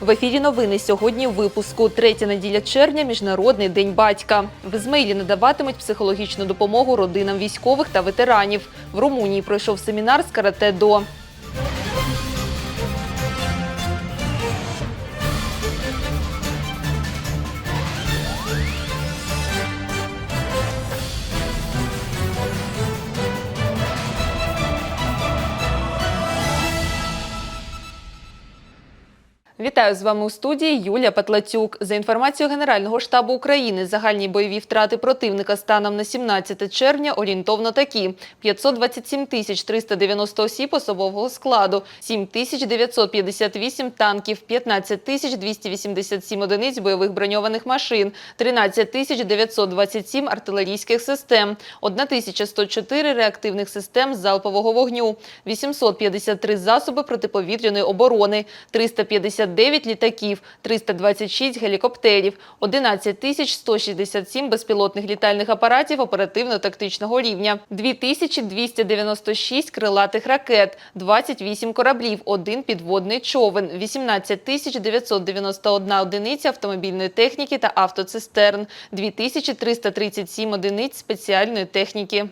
В ефірі новини сьогодні в випуску. Третя неділя червня Міжнародний день батька. В Ізмейлі надаватимуть психологічну допомогу родинам військових та ветеранів. В Румунії пройшов семінар з карате до. Вітаю з вами у студії Юлія Патлацюк. За інформацією Генерального штабу України, загальні бойові втрати противника станом на 17 червня орієнтовно такі: 527 тисяч 390 осіб особового складу, 7 тисяч 958 танків, 15 тисяч 287 одиниць бойових броньованих машин, 13 тисяч 927 артилерійських систем, 1104 реактивних систем залпового вогню, 853 засоби протиповітряної оборони, 359 літаків, 326 гелікоптерів, 11 тисяч 167 безпілотних літальних апаратів оперативно-тактичного рівня, 2296 крилатих ракет, 28 кораблів, один підводний човен, 18 тисяч 991 одиниця автомобільної техніки та автоцистерн, 2337 одиниць спеціальної техніки.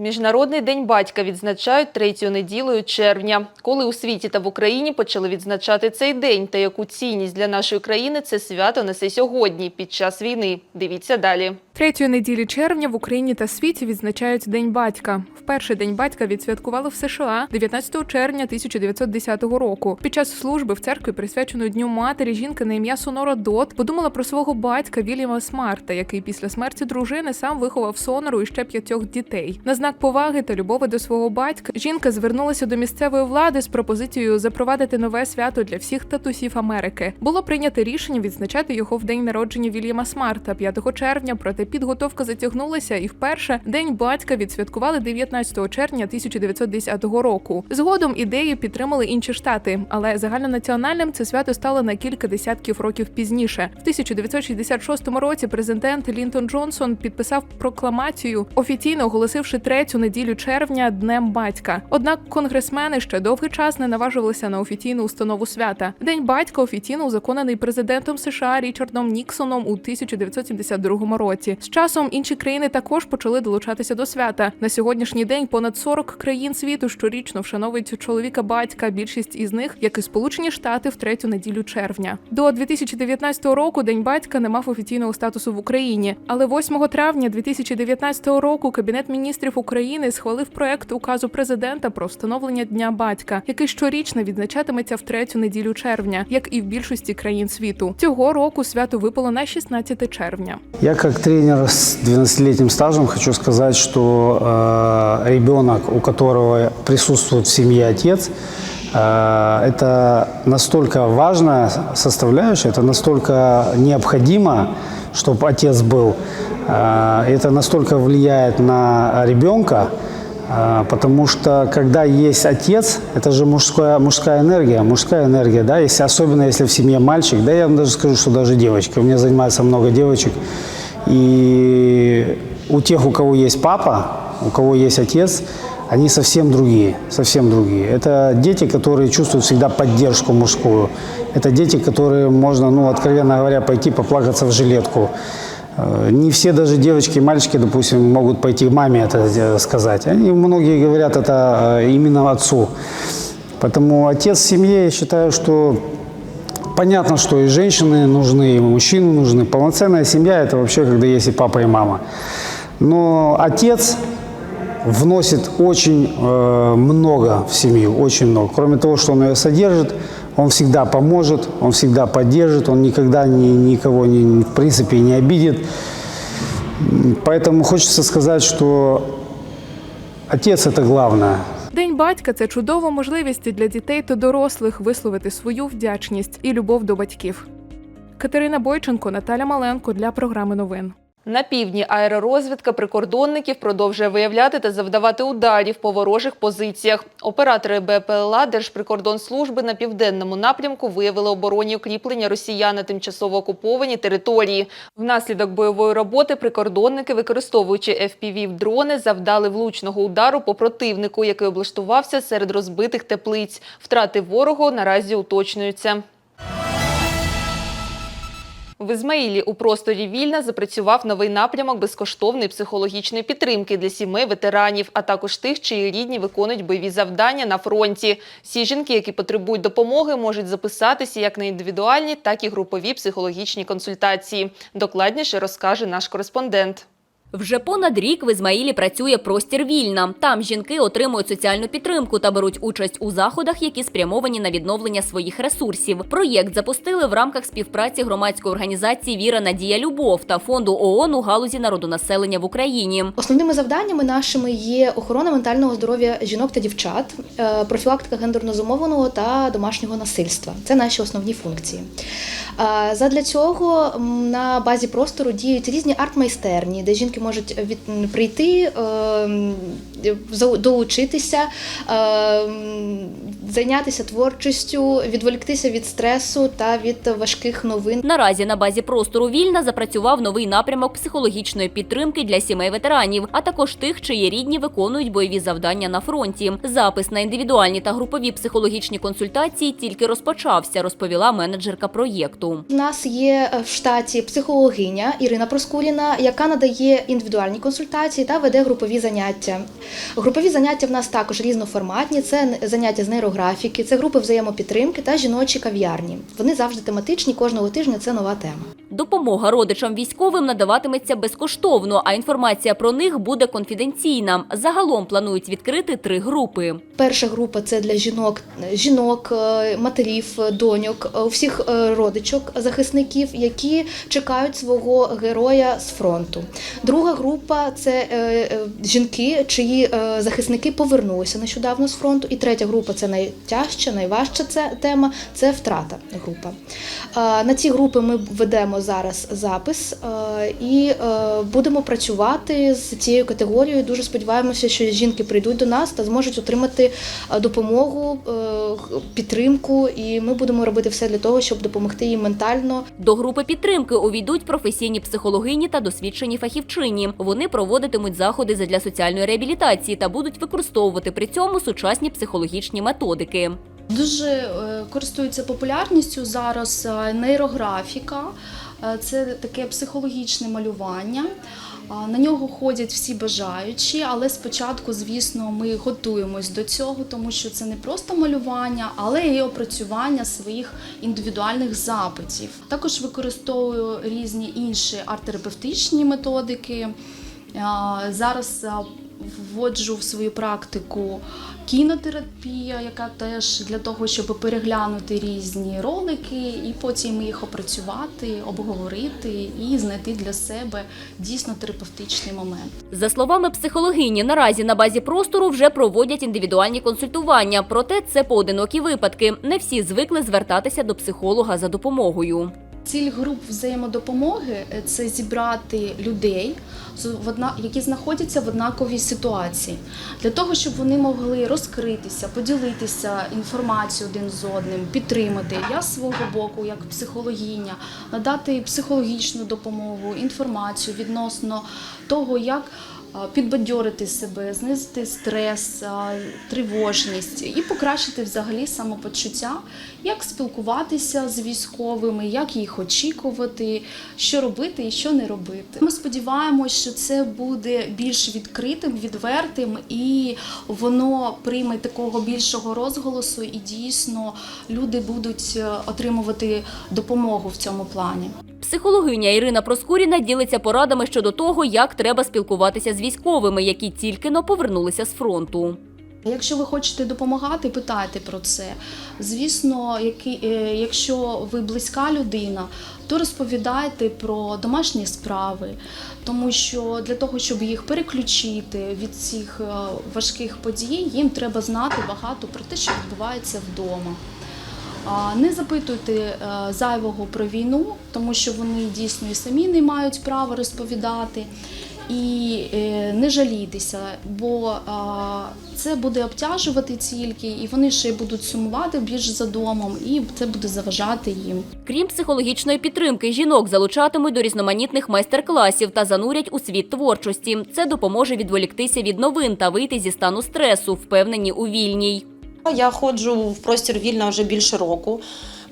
Міжнародний день батька відзначають третю неділею червня. Коли у світі та в Україні почали відзначати цей день та яку цінність для нашої країни це свято несе сьогодні під час війни. Дивіться далі. Третьої неділі червня в Україні та світі відзначають День батька. Вперше День батька відсвяткували в США 19 червня 1910 року. Під час служби в церкві, присвяченої Дню матері, жінка на ім'я Сонора Дот подумала про свого батька Вільяма Смарта, який після смерті дружини сам виховав Сонору і ще п'ятьох дітей. На знак поваги та любові до свого батька жінка звернулася до місцевої влади з пропозицією запровадити нове свято для всіх татусів Америки. Було прийнято рішення відзначати його в день народження Вільяма Смарта 5 червня. Проте підготовка затягнулася, і вперше день батька відсвяткували 19 червня 1910 року. Згодом ідею підтримали інші штати, але загальнонаціональним це свято стало на кілька десятків років пізніше. В 1966 році президент Лінтон Джонсон підписав прокламацію, офіційно оголосивши третю неділю червня днем батька. Однак конгресмени ще довгий час не наважувалися на офіційну установу свята. День батька офіційно узаконений президентом США Річардом Ніксоном у 1972 році. З часом інші країни також почали долучатися до свята. На сьогоднішній день понад 40 країн світу щорічно вшановують чоловіка батька. Більшість із них, як і Сполучені Штати, в третю неділю червня. До 2019 року День батька не мав офіційного статусу в Україні, але 8 травня 2019 року Кабінет міністрів України схвалив проект указу президента про встановлення Дня батька, який щорічно відзначатиметься в третю неділю червня, як і в більшості країн світу. Цього року свято випало на 16 червня. Я как тренер с 12-летним стажем хочу сказать, что э, ребенок, у которого присутствует в семье отец, э, это настолько важная составляющая, это настолько необходимо, чтобы отец был. Э, это настолько влияет на ребенка, а, Потому что когда есть отец, это же мужская, мужская энергия, мужская энергия, да, если, особенно если в семье мальчик, да, я вам даже скажу, что даже девочки, у меня занимается много девочек, и у тех, у кого есть папа, у кого есть отец, они совсем другие, совсем другие. Это дети, которые чувствуют всегда поддержку мужскую. Это дети, которые можно, ну, откровенно говоря, пойти поплакаться в жилетку. Э, Не все даже девочки и мальчики, допустим, могут пойти маме это сказать. Они, многие говорят это э, именно отцу. Поэтому отец в семье, я считаю, что понятно, что и женщины нужны, и мужчины нужны. Полноценная семья – это вообще, когда есть и папа, и мама. Но отец вносит очень э, много в семью, очень много. Кроме того, что он ее содержит, он всегда поможет, он всегда поддержит, он никогда ни, никого, ни, в принципе, не обидит. Поэтому хочется сказать, что отец – это главное. День батька це чудова можливість для дітей та дорослих висловити свою вдячність і любов до батьків. Катерина Бойченко, Наталя Маленко для програми новин. На півдні аеророзвідка прикордонників продовжує виявляти та завдавати ударів по ворожих позиціях. Оператори БПЛА Держприкордонслужби на південному напрямку виявили оборонні укріплення росіян на тимчасово окупованій території. Внаслідок бойової роботи прикордонники, використовуючи FPV-дрони, завдали влучного удару по противнику, який облаштувався серед розбитих теплиць. Втрати ворогу наразі уточнюються. В Ізмаїлі у просторі Вільна запрацював новий напрямок безкоштовної психологічної підтримки для сімей ветеранів, а також тих, чиї рідні виконують бойові завдання на фронті. Всі жінки, які потребують допомоги, можуть записатися як на індивідуальні, так і групові психологічні консультації. Докладніше розкаже наш кореспондент. Вже понад рік в Ізмаїлі працює простір вільна. Там жінки отримують соціальну підтримку та беруть участь у заходах, які спрямовані на відновлення своїх ресурсів. Проєкт запустили в рамках співпраці громадської організації Віра Надія Любов та фонду ООН у галузі народонаселення в Україні. Основними завданнями нашими є охорона ментального здоров'я жінок та дівчат, е, профілактика гендерно зумовленого та домашнього насильства. Це наші основні функції. Е, Задля цього на базі простору діють різні арт-майстерні, де жінки можуть від, прийти, е, м, за- долучитися, е, зайнятися творчістю, відволіктися від стресу та від важких новин. Наразі на базі простору вільна запрацював новий напрямок психологічної підтримки для сімей ветеранів, а також тих, чиї рідні виконують бойові завдання на фронті. Запис на індивідуальні та групові психологічні консультації тільки розпочався, розповіла менеджерка проєкту. У нас є в штаті психологиня Ірина Проскуріна, яка надає індивідуальні консультації та веде групові заняття. Групові заняття в нас також різноформатні. Це заняття з нейрографіки, це групи взаємопідтримки та жіночі кав'ярні. Вони завжди тематичні. Кожного тижня це нова тема. Допомога родичам військовим надаватиметься безкоштовно, а інформація про них буде конфіденційна. Загалом планують відкрити три групи. Перша група це для жінок, жінок, е, матерів, доньок, е, всіх е, родичок, захисників, які чекають свого героя з фронту. Друга група це жінки, чиї захисники повернулися нещодавно з фронту. І третя група це найтяжча, найважча це тема це втрата група. На ці групи ми ведемо зараз запис е, і е, будемо працювати з цією категорією. Дуже сподіваємося, що жінки прийдуть до нас та зможуть отримати е, допомогу, підтримку, і ми будемо робити все для того, щоб допомогти їм ментально До групи підтримки увійдуть професійні психологині та досвідчені фахівчині. Вони проводитимуть заходи задля соціальної реабілітації та будуть використовувати при цьому сучасні психологічні методики. Дуже користується популярністю зараз нейрографіка. Е, Це таке психологічне малювання. На нього ходять всі бажаючі, але спочатку, звісно, ми готуємось до цього, тому що це не просто малювання, але і опрацювання своїх індивідуальних запитів. Також використовую різні інші арт-терапевтичні методики. Зараз а, вводжу в свою практику кінотерапія, яка теж для того, щоб переглянути різні ролики і потім їх опрацювати, обговорити і знайти для себе дійсно терапевтичний момент. За словами психологині, наразі на базі простору вже проводять індивідуальні консультування. Проте це поодинокі випадки. Не всі звикли звертатися до психолога за допомогою. Ціль груп взаємодопомоги е, це зібрати людей, які знаходяться в однаковій ситуації, для того, щоб вони могли розкритися, поділитися інформацією один з одним, підтримати. Я з свого боку, як психологиня, надати психологічну допомогу, інформацію відносно того, як підбадьорити себе, знизити стрес, тривожність і покращити взагалі самопочуття, як спілкуватися з військовими, як їх очікувати, що робити і що не робити. Ми сподіваємося, що це буде більш відкритим, відвертим, і воно прийме такого більшого розголосу, і дійсно люди будуть е, отримувати допомогу в цьому плані. Психологиня Ірина Проскуріна ділиться порадами щодо того, як треба спілкуватися з військовими, які тільки но повернулися з фронту. Якщо ви хочете допомагати, питайте про це. Звісно, е, якщо ви близька людина, то розповідайте про домашні справи, тому що для того, щоб їх переключити від цих е, важких подій, їм треба знати багато про те, що відбувається вдома. Не запитуйте е, зайвого про війну, тому що вони дійсно і самі не мають права розповідати. І е, не жалійтеся, бо це буде обтяжувати тільки, і вони ще й будуть сумувати більш за домом, і це буде заважати їм. Крім психологічної підтримки, жінок залучатимуть до різноманітних майстер-класів та занурять у світ творчості. Це допоможе відволіктися від новин та вийти зі стану стресу, впевнені у вільній. Я ходжу в простір вільно вже більше року.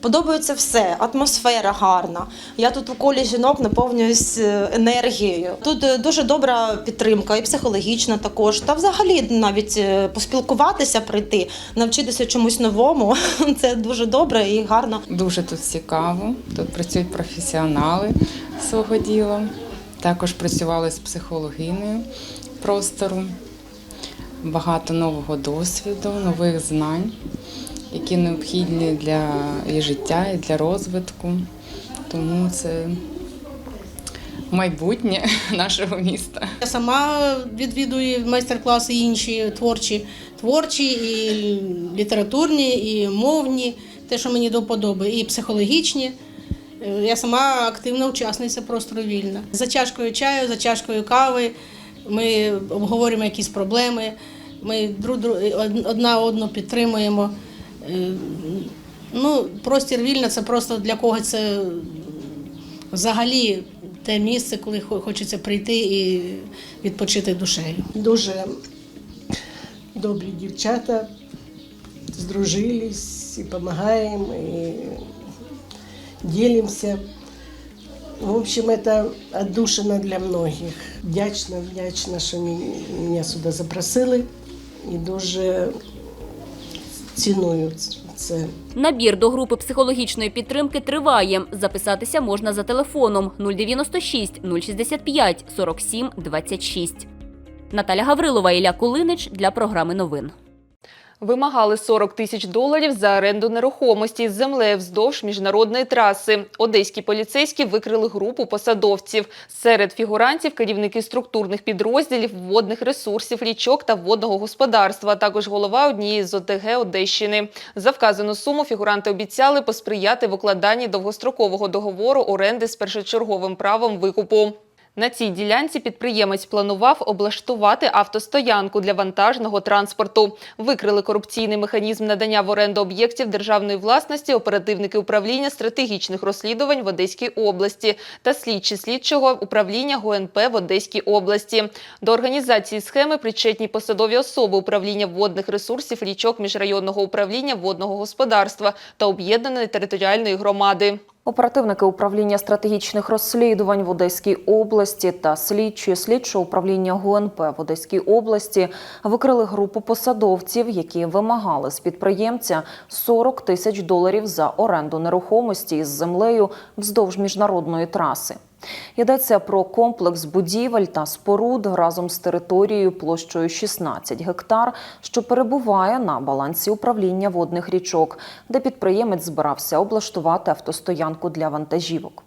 Подобається все, атмосфера гарна. Я тут у колі жінок наповнююсь е, енергією. Тут е, дуже добра підтримка, і психологічна також. Та взагалі навіть е, поспілкуватися, прийти, навчитися чомусь новому. Це дуже добре і гарно. Дуже тут цікаво. Тут працюють професіонали свого діла. Також працювали з психологинею простору. Багато нового досвіду, нових знань, які необхідні для і життя, і для розвитку. Тому це майбутнє нашого міста. Я сама відвідую майстер-класи інші творчі, творчі, і літературні, і мовні, те, що мені до вподоби, і психологічні. Я сама активна учасниця простору вільна. За чашкою чаю, за чашкою кави ми обговорюємо якісь проблеми, ми друг дру- одна одну підтримуємо. Е, Ну, простір вільна це просто для кого це взагалі те місце, коли хочеться прийти і відпочити душею. Дуже добрі дівчата, здружились і допомагаємо, і ділимося. В общем, это отдушина для многих. Вдячна, вдячна, що мене сюди запросили і дуже ціную це. Набір до групи психологічної підтримки триває. Записатися можна за телефоном 096 065 47 26. Наталя Гаврилова, Ілля Кулинич для програми новин. Вимагали 40 тисяч доларів за оренду нерухомості з землею вздовж міжнародної траси. Одеські поліцейські викрили групу посадовців. Серед фігурантів керівники структурних підрозділів, водних ресурсів, річок та водного господарства, а також голова однієї з ОТГ Одещини. За вказану суму фігуранти обіцяли посприяти в укладанні довгострокового договору оренди з першочерговим правом викупу. На цій ділянці підприємець планував облаштувати автостоянку для вантажного транспорту. Викрили корупційний механізм надання в оренду об'єктів державної власності оперативники управління стратегічних розслідувань в Одеській області та слідчі слідчого управління ГУНП в Одеській області. До організації схеми причетні посадові особи управління водних ресурсів річок міжрайонного управління водного господарства та об'єднаної територіальної громади. Оперативники управління стратегічних розслідувань в Одеській області та слідчі слідчого управління ГУНП в Одеській області викрили групу посадовців, які вимагали з підприємця 40 тисяч доларів за оренду нерухомості із землею вздовж міжнародної траси. Йдеться про комплекс будівель та споруд разом з територією площею 16 гектар, що перебуває на балансі управління водних річок, де підприємець збирався облаштувати автостоянку для вантажівок.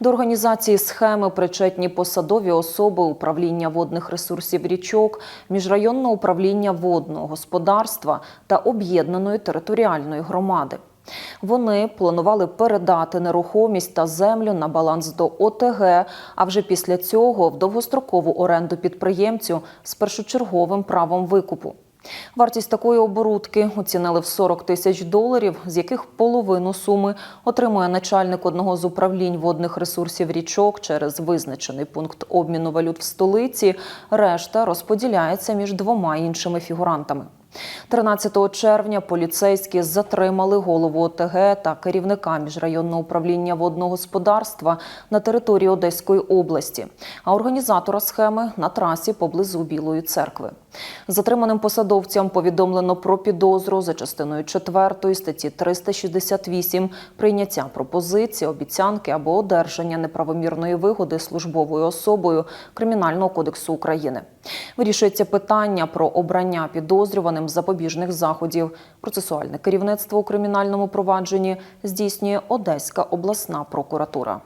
До організації схеми причетні посадові особи управління водних ресурсів річок, міжрайонного управління водного господарства та об'єднаної територіальної громади. Вони планували передати нерухомість та землю на баланс до ОТГ, а вже після цього в довгострокову оренду підприємцю з першочерговим правом викупу. Вартість такої оборудки оцінили в 40 тисяч доларів, з яких половину суми отримує начальник одного з управлінь водних ресурсів річок через визначений пункт обміну валют в столиці. Решта розподіляється між двома іншими фігурантами. 13 червня поліцейські затримали голову ОТГ та керівника міжрайонного управління водного господарства на території Одеської області, а організатора схеми на трасі поблизу Білої церкви. Затриманим посадовцям повідомлено про підозру за частиною 4 статті 368 прийняття пропозиції, обіцянки або одержання неправомірної вигоди службовою особою Кримінального кодексу України. Вирішується питання про обрання підозрюваним запобіжних заходів. Процесуальне керівництво у кримінальному провадженні здійснює Одеська обласна прокуратура.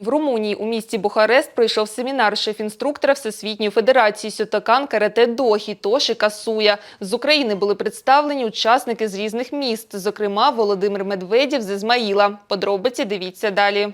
В Румунії у місті Бухарест пройшов семінар шеф-інструктора Всесвітньої Федерації Сьотакан Карате До Хітоші Касуя. З України були представлені учасники з різних міст, зокрема Володимир Медведєв з Ізмаїла. Подробиці дивіться далі.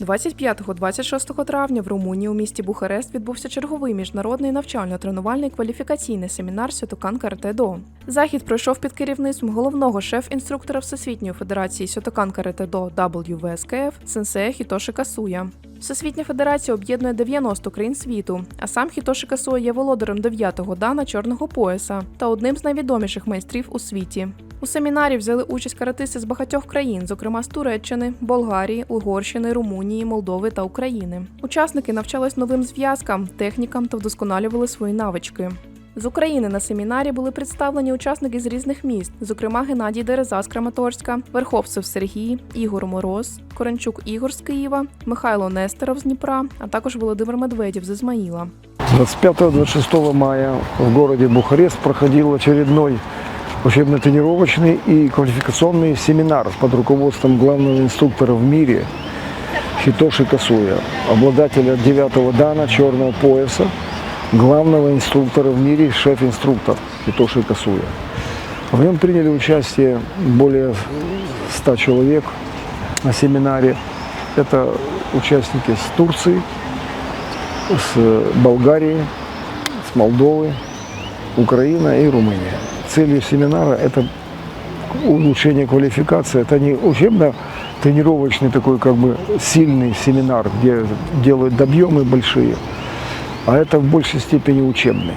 25-26 травня в Румунії у місті Бухарест відбувся черговий міжнародний навчально-тренувальний кваліфікаційний семінар Сьотокан Каратедо. Захід пройшов під керівництвом головного шеф-інструктора Всесвітньої Федерації Сьотокан Каратедо WVSKF сенсея Хітоши Касуя. Всесвітня федерація об'єднує 90 країн світу, а сам Хітоші Касо є володарем 9-го дана чорного пояса та одним з найвідоміших майстрів у світі. У семінарі взяли участь каратисти з багатьох країн, зокрема з Туреччини, Болгарії, Угорщини, Румунії, Молдови та України. Учасники навчались новим зв'язкам, технікам та вдосконалювали свої навички. З України на семінарі були представлені учасники з різних міст, зокрема Геннадій Дереза з Краматорська, Верховцев Сергій, Ігор Мороз, Коренчук Ігор з Києва, Михайло Нестеров з Дніпра, а також Володимир Медведєв з Ізмаїла. 25-26 мая в городе Бухарест проходил очередной учебно-тренировочный и квалификационный семинар под руководством главного инструктора в мире Хитоши Касуя, обладателя девятого дана черного пояса, главного инструктора в мире, шеф-инструктор Хитоши Касуя. В нем приняли участие более 100 человек на семинаре. Это участники с Турции, с Болгарии, с Молдовы, Украина и Румыния. Целью семинара – это улучшение квалификации. Это не учебно-тренировочный такой как бы сильный семинар, где делают объемы большие, а это в большей степени учебный.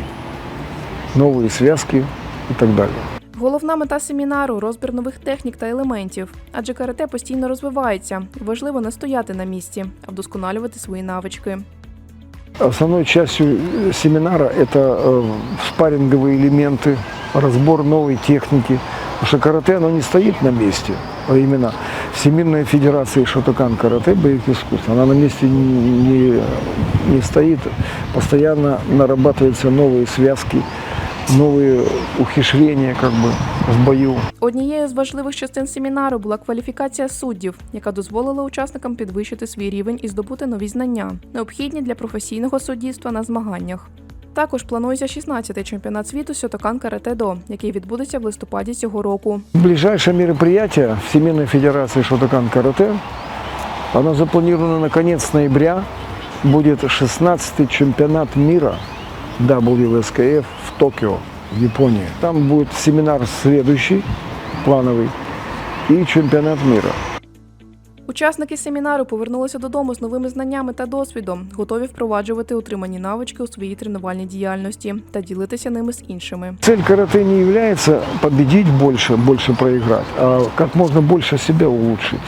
Новые связки и так далее. Головна мета семінару розбір нових технік та елементів, адже карате постійно розвивається. і Важливо не стояти на місці, а вдосконалювати свої навички. Основной частью семинара это э, спарринговые элементы, разбор новой техники. Потому что карате оно не стоит на месте, а именно Всемирная Федерация Шотокан карате боевых искусств, она на месте не, не стоит, постоянно нарабатываются новые связки, новые ухищрения как бы в бою. Однією з важливих частин семінару була кваліфікація суддів, яка дозволила учасникам підвищити свій рівень і здобути нові знання, необхідні для професійного суддівства на змаганнях. Також планується 16-й чемпіонат світу Сьотокан Карате До, який відбудеться в листопаді цього року. Ближайшее мероприятие Всемирной Федерации Шотокан Карате, оно запланировано на конец ноября, будет 16-й чемпионат мира WSKF в Токио, в Японии. Там будет семинар следующий, плановый, и чемпионат мира. Учасники семінару повернулися додому з новими знаннями та досвідом, готові впроваджувати отримані навички у своїй тренувальній діяльності та ділитися ними з іншими. Цель карате не является победить больше, больше проиграть, а как можно больше себя улучшить.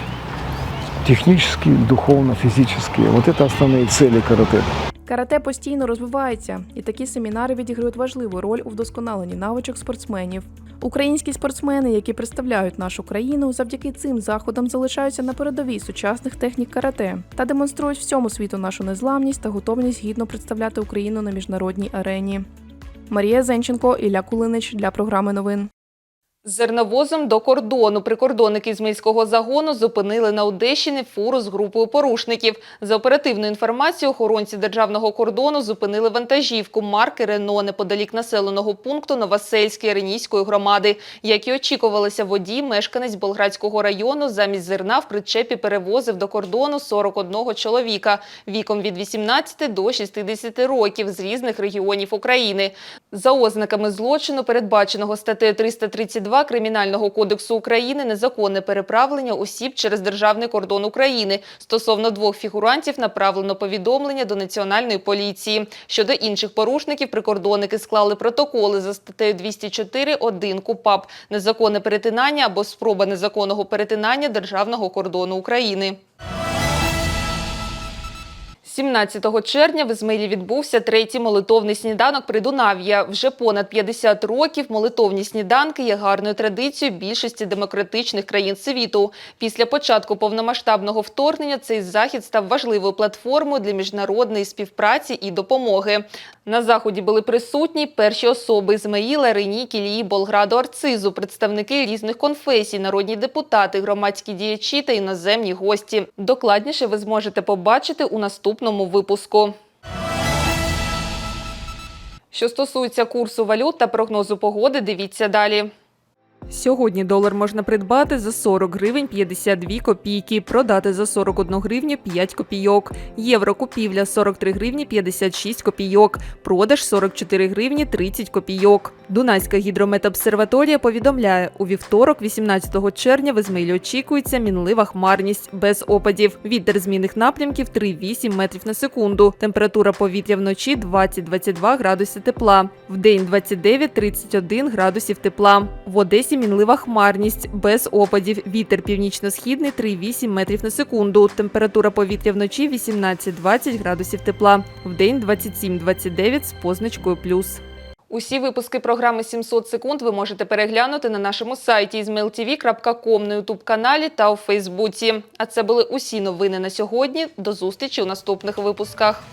Технически, духовно, физически. Вот это основные цели карате. Карате постійно розвивається, і такі семінари відіграють важливу роль у вдосконаленні навичок спортсменів. Українські спортсмени, які представляють нашу країну, завдяки цим заходам залишаються на передовій сучасних технік карате та демонструють всьому світу нашу незламність та готовність гідно представляти Україну на міжнародній арені. Марія Зенченко, Ілля Кулинич для програми новин. З зерновозом до кордону прикордонники Ізмаїльського загону зупинили на Одещині фуру з групою порушників. За оперативною інформацією, охоронці державного кордону зупинили вантажівку марки Рено неподалік населеного пункту Новосельської Ренійської громади. Як і очікувалося, водій, мешканець Болградського району, замість зерна в причепі перевозив до кордону 41 чоловіка віком від 18 до 60 років з різних регіонів України. За ознаками злочину, передбаченого статтею 332 Кримінального кодексу України, незаконне переправлення осіб через державний кордон України. Стосовно двох фігурантів направлено повідомлення до Національної поліції. Щодо інших порушників, прикордонники склали протоколи за статтею 204.1 КУПАП незаконне перетинання або спроба незаконного перетинання державного кордону України. 17 червня в Ізмаїлі відбувся третій молитовний сніданок Придунав'я. Вже понад 50 років молитовні сніданки є гарною традицією більшості демократичних країн світу. Після початку повномасштабного вторгнення цей захід став важливою платформою для міжнародної співпраці і допомоги. На заході були присутні перші особи Ізмаїла, Рені, Кілії, Болграду, Арцизу, представники різних конфесій, народні депутати, громадські діячі та іноземні гості. Докладніше ви зможете побачити у наступному випуску. Що стосується курсу валют та прогнозу погоди, дивіться далі. Сьогодні долар можна придбати за 40 гривень 52 копійки, продати за 41 гривню 5 копійок. Євро купівля 43 гривні 56 копійок, продаж 44 гривні 30 копійок. Дунайська гідрометобсерваторія повідомляє, у вівторок, 18 червня, в Ізмаїлі очікується мінлива хмарність без опадів. Вітер змінних напрямків 3,8 метрів на секунду. Температура повітря вночі 20-22 градуси тепла. В день 29-31 градусів тепла. В Одесі мінлива хмарність без опадів. Вітер північно-східний 3,8 метрів на секунду. Температура повітря вночі 18-20 градусів тепла. В день 27-29 з позначкою плюс. Усі випуски програми «700 секунд ви можете переглянути на нашому сайті izmailtv.com, на ютуб-каналі та у Фейсбуці. А це були усі новини на сьогодні. До зустрічі у наступних випусках.